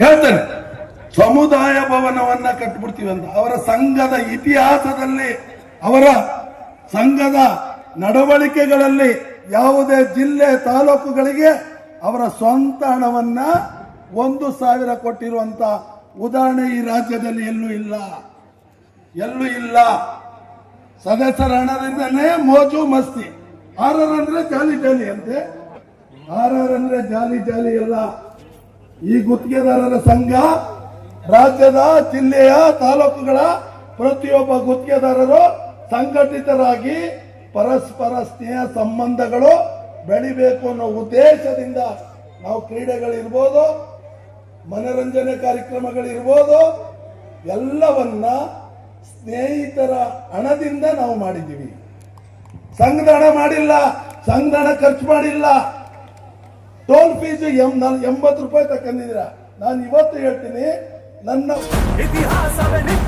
ಹೇಳ್ತೇನೆ, ಸಮುದಾಯ ಭವನವನ್ನ ಕಟ್ಬಿಡ್ತೀವಿ ಅಂತ ಅವರ ಸಂಘದ ಇತಿಹಾಸದಲ್ಲಿ, ಅವರ ಸಂಘದ ನಡವಳಿಕೆಗಳಲ್ಲಿ ಯಾವುದೇ ಜಿಲ್ಲೆ ತಾಲೂಕುಗಳಿಗೆ ಅವರ ಸ್ವಂತ ಹಣವನ್ನ ಒಂದು ಸಾವಿರ ಕೊಟ್ಟಿರುವಂತ ಉದಾಹರಣೆ ಈ ರಾಜ್ಯದಲ್ಲಿ ಎಲ್ಲೂ ಇಲ್ಲ. ಎಲ್ಲೂ ಇಲ್ಲ. ಸದಸ್ಯರ ಹಣದಿಂದನೇ ಮೋಜು ಮಸ್ತಿ. ಆರರಂದ್ರೆ ಜಾಲಿ ಜಾಲಿ ಅಂತೆ. ಆರರಂದ್ರೆ ಜಾಲಿ ಜಾಲಿ ಇಲ್ಲ ಈ ಗುತ್ತಿಗೆದಾರರ ಸಂಘ ರಾಜ್ಯದ, ಜಿಲ್ಲೆಯ, ತಾಲೂಕುಗಳ ಪ್ರತಿಯೊಬ್ಬ ಗುತ್ತಿಗೆದಾರರು ಸಂಘಟಿತರಾಗಿ ಪರಸ್ಪರ ಸ್ನೇಹ ಸಂಬಂಧಗಳು ಬೆಳಿಬೇಕು ಅನ್ನೋ ಉದ್ದೇಶದಿಂದ ನಾವು ಕ್ರೀಡೆಗಳಿರ್ಬೋದು, ಮನರಂಜನೆ ಕಾರ್ಯಕ್ರಮಗಳಿರ್ಬೋದು, ಎಲ್ಲವನ್ನ ಸ್ನೇಹಿತರ ಹಣದಿಂದ ನಾವು ಮಾಡಿದ್ದೀವಿ. ಸಂಘದ ಮಾಡಿಲ್ಲ, ಸಂಘದ ಖರ್ಚು ಮಾಡಿಲ್ಲ ಟೋಲ್ ಫೀಸ್ ಎಂಬತ್ತು ರೂಪಾಯಿ ತಕೊಂಡಿದ್ದೀರಾ ನಾನು ಇವತ್ತು ಹೇಳ್ತೀನಿ ನನ್ನ ಇತಿಹಾಸವೇ